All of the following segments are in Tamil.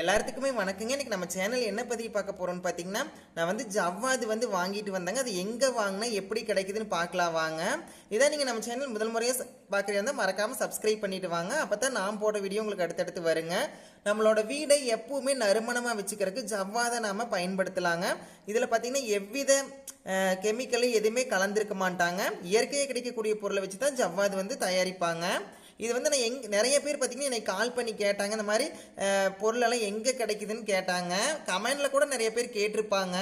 எல்லாத்துக்குமே வணக்கங்க. இன்னைக்கு நம்ம சேனல் என்ன பதிவு பார்க்க போறோம்னு பார்த்தீங்கன்னா நான் வந்து ஜவ்வாது வந்து வாங்கிட்டு வந்தாங்க. அது எங்கே வாங்கினா எப்படி கிடைக்குதுன்னு பார்க்கலாம் வாங்க. இதான் நீங்கள் நம்ம சேனல் முதல் முறையாக பார்க்குறதா இருந்தால் மறக்காமல் சப்ஸ்கிரைப் பண்ணிட்டு வாங்க. அப்போ தான் நான் போட வீடியோ உங்களுக்கு அடுத்தடுத்து வருங்க. நம்மளோட வீடை எப்பவுமே நறுமணமாக வச்சுக்கிறதுக்கு ஜவ்வாதை நாம் பயன்படுத்தலாங்க. இதில் பார்த்தீங்கன்னா எவ்வித கெமிக்கலும் எதுவுமே கலந்துருக்க மாட்டாங்க. இயற்கையாக கிடைக்கக்கூடிய பொருளை வச்சு தான் ஜவ்வாது வந்து தயாரிப்பாங்க. இது வந்து நான் எங் நிறைய பேர் பார்த்தீங்கன்னா என்னை கால் பண்ணி கேட்டாங்க. இந்த மாதிரி பொருளெல்லாம் எங்கே கிடைக்குதுன்னு கேட்டாங்க. கமெண்டில் கூட நிறைய பேர் கேட்டிருப்பாங்க.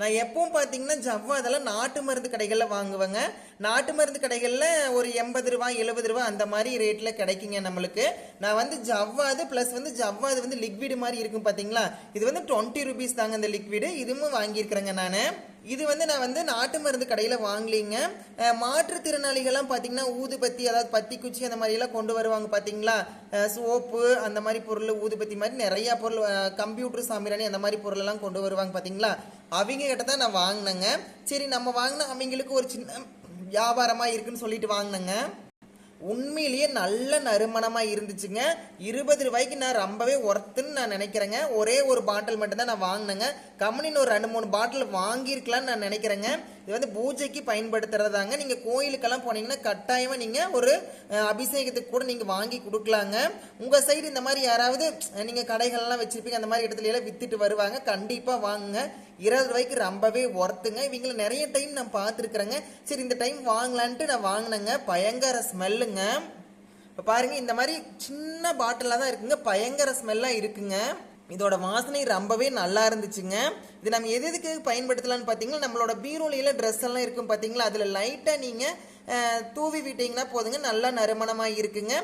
நான் எப்பவும் பார்த்தீங்கன்னா ஜவ்வா அதெல்லாம் நாட்டு மருந்து கடைகளில் வாங்குவேங்க. நாட்டு மருந்து கடைகளில் ஒரு எண்பது ரூபா எழுபது ரூபா அந்த மாதிரி ரேட்டில் கிடைக்குங்க நம்மளுக்கு. நான் வந்து ஜவ்வாது ப்ளஸ் வந்து ஜவ்வாது வந்து லிக்விடு மாதிரி இருக்கும் பார்த்தீங்களா? இது வந்து டுவெண்ட்டி ருபீஸ் தாங்க இந்த லிக்விடு இதுவும் வாங்கியிருக்கிறேங்க நான். இது வந்து நான் வந்து நாட்டு மருந்து கடையில் வாங்கலிங்க. மாற்றுத்திறனாளிகள்லாம் பார்த்தீங்கன்னா ஊதுபத்தி அதாவது பத்தி குச்சி அந்த மாதிரியெல்லாம் கொண்டு வருவாங்க பார்த்தீங்களா சோப்பு அந்த மாதிரி பொருள் ஊதுபத்தி மாதிரி நிறையா பொருள் கம்ப்யூட்டர் சாம்பிராணி அந்த மாதிரி பொருளெல்லாம் கொண்டு வருவாங்க பார்த்தீங்களா அவங்க கிட்ட தான் நான் வாங்கினேங்க. சரி நம்ம வாங்கின அவங்களுக்கு ஒரு சின்ன வியாபாரமாக இருக்குன்னு சொல்லிட்டு வாங்கினேங்க. உண்மையிலேயே நல்ல நறுமணமாக இருந்துச்சுங்க. இருபது ரூபாய்க்கு நான் ரொம்பவே ஒர்த்துன்னு நான் நினைக்கிறேங்க. ஒரே ஒரு பாட்டில் மட்டும்தான் நான் வாங்கினேங்க. கம்பெனின்னு ஒரு ரெண்டு மூணு பாட்டில் வாங்கியிருக்கலாம்னு நான் நினைக்கிறேங்க. இது வந்து பூஜைக்கு பயன்படுத்துறதாங்க. நீங்கள் கோயிலுக்கெல்லாம் போனீங்கன்னா கட்டாயமாக நீங்கள் ஒரு அபிஷேகத்துக்கு கூட நீங்கள் வாங்கி கொடுக்கலாங்க. உங்கள் சைடு இந்த மாதிரி யாராவது நீங்கள் கடைகள்லாம் வச்சுருப்பீங்க அந்த மாதிரி இடத்துல எல்லாம் வித்துட்டு வருவாங்க. கண்டிப்பாக வாங்குங்க. இருபது ரூபாய்க்கு ரொம்பவே ஒர்த்துங்க இவங்களை நிறைய டைம் நான் பார்த்துருக்குறேங்க. சரி இந்த டைம் வாங்கலான்ட்டு நான் வாங்கினேங்க. பயங்கர ஸ்மெல்லுங்க இப்போ பாருங்க இந்த மாதிரி சின்ன பாட்டிலாக தான் இருக்குங்க. பயங்கர ஸ்மெல்லாக இருக்குங்க. இதோட வாசனை ரொம்பவே நல்லா இருந்துச்சுங்க. இது நம்ம எது எதுக்கு பயன்படுத்தலாம்னு பார்த்தீங்கன்னா நம்மளோட பீரோலையில் ட்ரெஸ் எல்லாம் இருக்கும் பார்த்தீங்களா அதில் லைட்டாக நீங்கள் தூவி விட்டீங்கன்னா போதுங்க. நல்லா நறுமணமாக இருக்குங்க.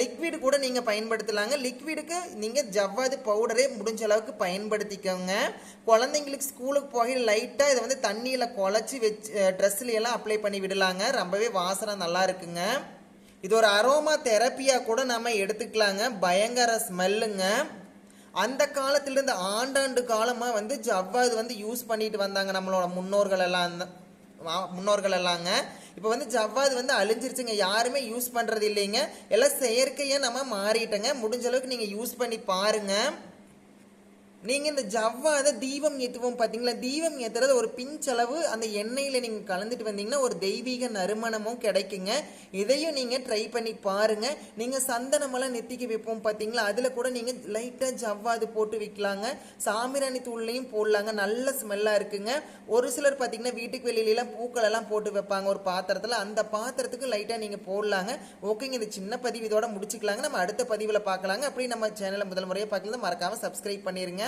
லிக்விடு கூட நீங்கள் பயன்படுத்தலாங்க. லிக்விடுக்கு நீங்கள் ஜவ்வாது பவுடரே முடிஞ்ச அளவுக்கு பயன்படுத்திக்கோங்க. குழந்தைங்களுக்கு ஸ்கூலுக்கு போக லைட்டாக இதை வந்து தண்ணியில் குழச்சி வச்சு ட்ரெஸ்லையெல்லாம் அப்ளை பண்ணி விடலாங்க. ரொம்பவே வாசனை நல்லா இருக்குங்க. இது ஒரு அரோமா தெரப்பியாக கூட நம்ம எடுத்துக்கலாங்க. பயங்கர ஸ்மெல்லுங்க அந்த காலத்திலிருந்து ஆண்டாண்டு காலமாக வந்து ஜவ்வாது வந்து யூஸ் பண்ணிட்டு வந்தாங்க நம்மளோட முன்னோர்கள் எல்லாம். அந்த- வா- முன்னோர்கள் எல்லாங்க. இப்போ வந்து ஜவ்வாது வந்து அழிஞ்சிருச்சுங்க. யாருமே யூஸ் பண்ணுறது இல்லைங்க. எல்லாம் செயற்கையாக நம்ம மாறிட்டோங்க. முடிஞ்ச அளவுக்கு நீங்கள் யூஸ் பண்ணி பாருங்கள் நீங்கள் இந்த ஜவ்வாத தீபம் ஏற்றுவோம் பார்த்தீங்களா தீபம் ஏற்றுறது ஒரு பிஞ்சளவு அந்த எண்ணெயில் நீங்கள் கலந்துட்டு வந்தீங்கன்னா ஒரு தெய்வீக நறுமணமும் கிடைக்குங்க. இதையும் நீங்கள் ட்ரை பண்ணி பாருங்கள் நீங்கள் சந்தனமெல்லாம் நெத்திக்கு வைப்போம் பார்த்தீங்களா அதில் கூட நீங்கள் லைட்டாக ஜவ்வாது போட்டு விற்கலாங்க சாமிராணி தூள்லையும் போடலாங்க. நல்ல ஸ்மெல்லாக இருக்குங்க. ஒரு சிலர் பார்த்தீங்கன்னா வீட்டுக்கு வெளியிலலாம் பூக்கள் எல்லாம் போட்டு வைப்பாங்க. ஒரு பாத்திரத்தில் அந்த பாத்திரத்துக்கு லைட்டாக நீங்கள் போடலாங்க. ஓகேங்க இந்த சின்ன பதிவு இதோட முடிச்சுக்கலாங்க. நம்ம அடுத்த பதிவில் பார்க்கலாங்க அப்படி நம்ம சேனலை முதல் முறையாக பார்க்கலாம் மறக்காமல் சப்ஸ்கிரைப் பண்ணிடுங்க